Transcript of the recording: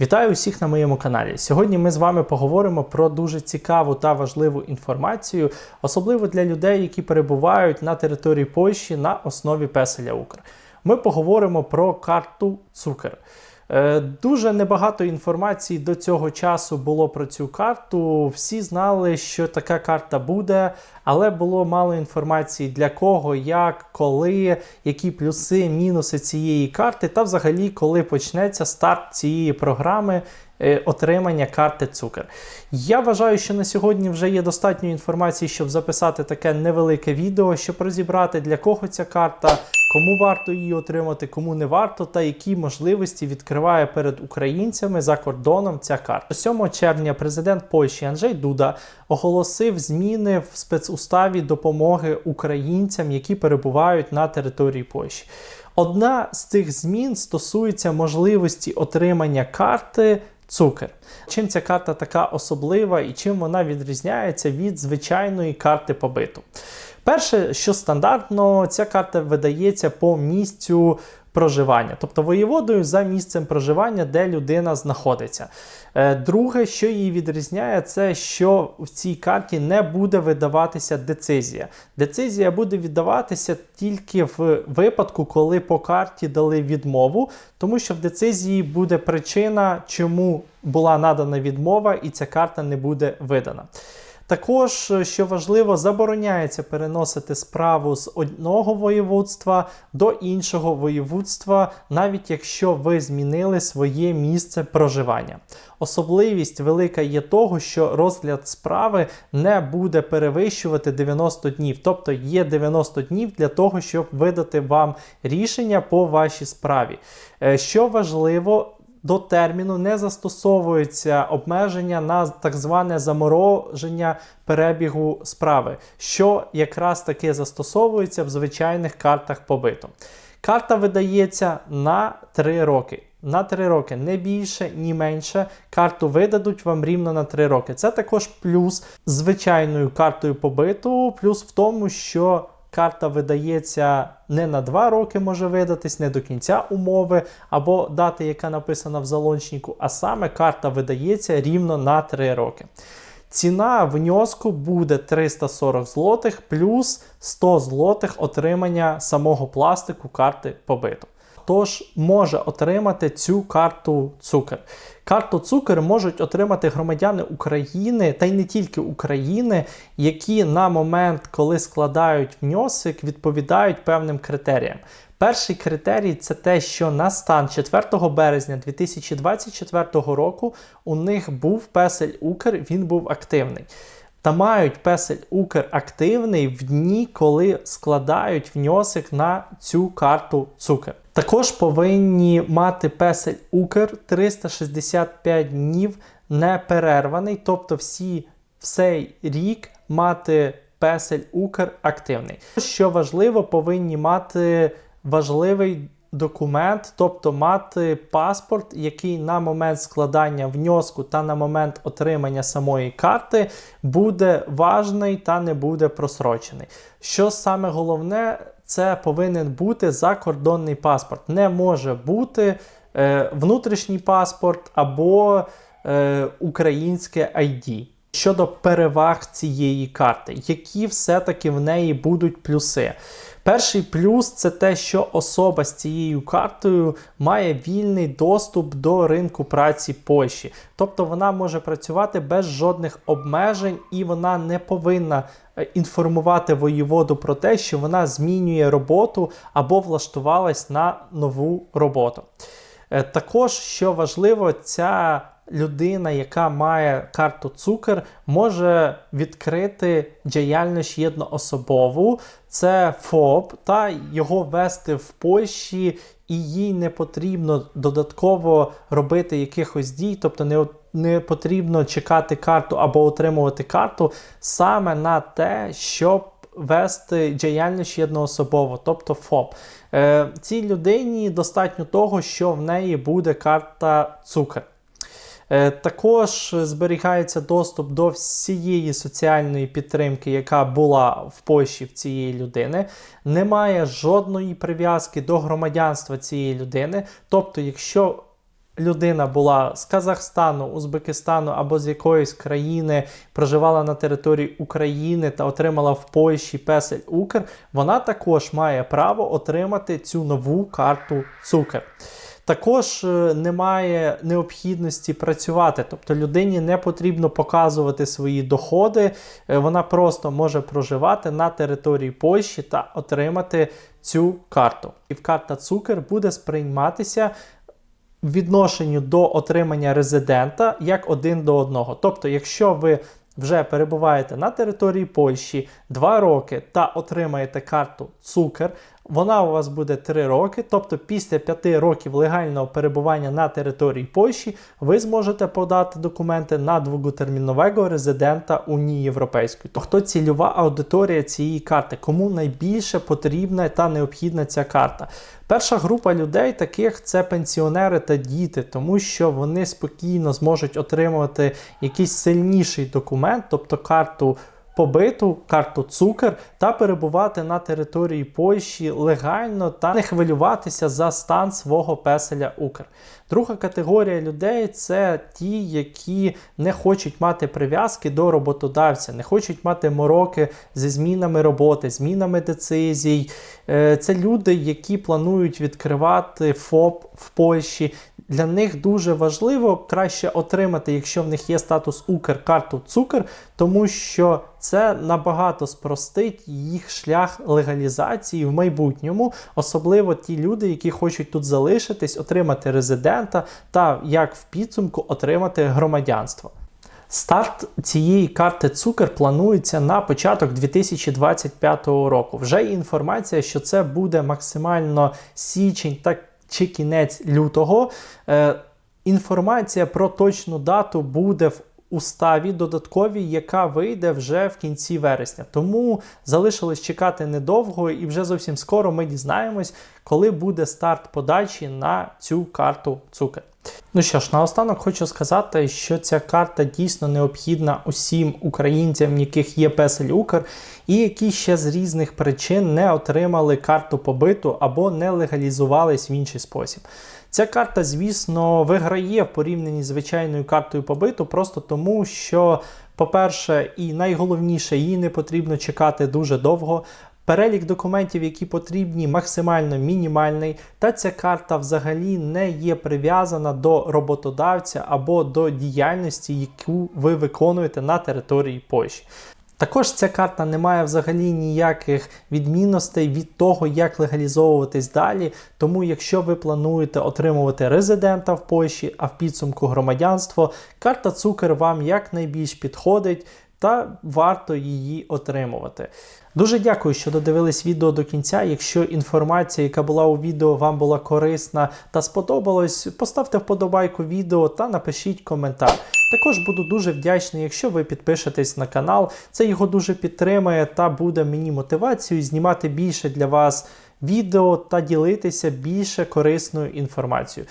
Вітаю усіх на моєму каналі. Сьогодні ми з вами поговоримо про дуже цікаву та важливу інформацію, особливо для людей, які перебувають на території Польщі на основі песеля Укр. Ми поговоримо про карту Цукер. Е, Дуже небагато інформації до цього часу було про цю карту. Всі знали, що така карта буде, але було мало інформації для кого, як, коли, які плюси, мінуси цієї карти, та взагалі, коли почнеться старт цієї програми. Е, Отримання карти цукер. Я вважаю, що на сьогодні вже є достатньо інформації, щоб записати таке невелике відео, щоб розібрати для кого ця карта, кому варто її отримати, кому не варто, та які можливості відкриває перед українцями за кордоном ця карта. 7 червня президент Польщі Анджей Дуда оголосив зміни в спецуставі допомоги українцям, які перебувають на території Польщі. Одна з цих змін стосується можливості отримання карти цукер. Чим ця карта така особлива і чим вона відрізняється від звичайної карти побиту? Перше, що стандартно, ця карта видається по місцю проживання, тобто воєводою за місцем проживання, де людина знаходиться. Е, Друге, що її відрізняє, це що в цій карті не буде видаватися децизія. Децизія буде віддаватися тільки в випадку, коли по карті дали відмову, тому що в децизії буде причина, чому була надана відмова, і ця карта не буде видана. Також, що важливо, забороняється переносити справу з одного воєводства до іншого воєводства, навіть якщо ви змінили своє місце проживання. Особливість велика є того, що розгляд справи не буде перевищувати 90 днів, тобто є 90 днів для того, щоб видати вам рішення по вашій справі. Е, Що важливо, до терміну не застосовується обмеження на так зване замороження перебігу справи, що якраз таки застосовується в звичайних картах побиту. Карта видається на 3 роки. На 3 роки не більше, ні менше. Карту видадуть вам рівно на 3 роки. Це також плюс звичайною картою побиту, плюс в тому, що карта видається не на 2 роки, може видатись, не до кінця умови, або дати, яка написана в залончнику, а саме карта видається рівно на 3 роки. Ціна внеску буде 340 злотих плюс 100 злотих отримання самого пластику карти побиту. Тож може отримати цю карту цукер. Карту цукер можуть отримати громадяни України та й не тільки України, які на момент, коли складають внесок, відповідають певним критеріям. Перший критерій це те, що на стан 4 березня 2024 року у них був песель Укр, він був активний. Та мають песель Укр активний в дні, коли складають внесок на цю карту цукер. Також повинні мати песель Укр 365 днів неперерваний, тобто всі цей рік мати песель Укр активний. Що важливо, повинні мати важливий документ, тобто мати паспорт, який на момент складання внеску та на момент отримання самої карти буде важний та не буде просрочений. Що саме головне, це повинен бути закордонний паспорт. Не може бути е, внутрішній паспорт або е, українське ID. Щодо переваг цієї карти, які все-таки в неї будуть плюси. Перший плюс це те, що особа з цією картою має вільний доступ до ринку праці Польщі. Тобто вона може працювати без жодних обмежень і вона не повинна е, інформувати воєводу про те, що вона змінює роботу або влаштувалась на нову роботу. Е, Також, що важливо, ця людина, яка має карту цукер, може відкрити діяльність єдноособову, це ФОП, та його вести в Польщі, і їй не потрібно додатково робити якихось дій, тобто не, не потрібно чекати карту або отримувати карту саме на те, щоб вести діяльність єдноособово, тобто ФОП. Е, цій людині достатньо того, що в неї буде карта цукер. Е, Також зберігається доступ до всієї соціальної підтримки, яка була в Польщі в цієї людини. Немає жодної прив'язки до громадянства цієї людини. Тобто, якщо людина була з Казахстану, Узбекистану або з якоїсь країни, проживала на території України та отримала в Польщі песель Укр, вона також має право отримати цю нову карту Цукер. Також е, немає необхідності працювати, тобто людині не потрібно показувати свої доходи, е, вона просто може проживати на території Польщі та отримати цю карту. І карта Цукер буде сприйматися в відношенню до отримання резидента як один до одного. Тобто, якщо ви вже перебуваєте на території Польщі 2 роки та отримаєте карту Цукер, вона у вас буде 3 роки, тобто після 5 років легального перебування на території Польщі ви зможете подати документи на довготермінового резидента Унії Європейської. То хто цільова аудиторія цієї карти? Кому найбільше потрібна та необхідна ця карта? Перша група людей таких це пенсіонери та діти, тому що вони спокійно зможуть отримувати якийсь сильніший документ, тобто карту побиту, карту цукер, та перебувати на території Польщі легально та не хвилюватися за стан свого песеля Укр. Друга категорія людей це ті, які не хочуть мати прив'язки до роботодавця, не хочуть мати мороки зі змінами роботи, змінами децизій. Е, Це люди, які планують відкривати ФОП в Польщі. Для них дуже важливо краще отримати, якщо в них є статус Укр, карту Цукер, тому що це набагато спростить їх шлях легалізації в майбутньому, особливо ті люди, які хочуть тут залишитись, отримати резидента та як в підсумку отримати громадянство. Старт цієї карти Цукер планується на початок 2025 року. Вже є інформація, що це буде максимально січень та чи кінець лютого. Е, інформація про точну дату буде в уставі додатковій, яка вийде вже в кінці вересня. Тому залишилось чекати недовго, і вже зовсім скоро ми дізнаємось, коли буде старт подачі на цю карту Цукер. Ну що ж, наостанок хочу сказати, що ця карта дійсно необхідна усім українцям, яких є песель Укр, і які ще з різних причин не отримали карту побиту або не легалізувались в інший спосіб. Ця карта, звісно, виграє в порівнянні з звичайною картою побиту, просто тому, що, по-перше, і найголовніше, її не потрібно чекати дуже довго. Перелік документів, які потрібні, максимально мінімальний, та ця карта взагалі не є прив'язана до роботодавця або до діяльності, яку ви виконуєте на території Польщі. Також ця карта не має взагалі ніяких відмінностей від того, як легалізовуватись далі. Тому, якщо ви плануєте отримувати резидента в Польщі, а в підсумку громадянство, карта Цукер вам якнайбільш підходить та варто її отримувати. Дуже дякую, що додивились відео до кінця. Якщо інформація, яка була у відео, вам була корисна та сподобалась, поставте вподобайку відео та напишіть коментар. Також буду дуже вдячний, якщо ви підпишетесь на канал. Це його дуже підтримає та буде мені мотивацією знімати більше для вас відео та ділитися більше корисною інформацією.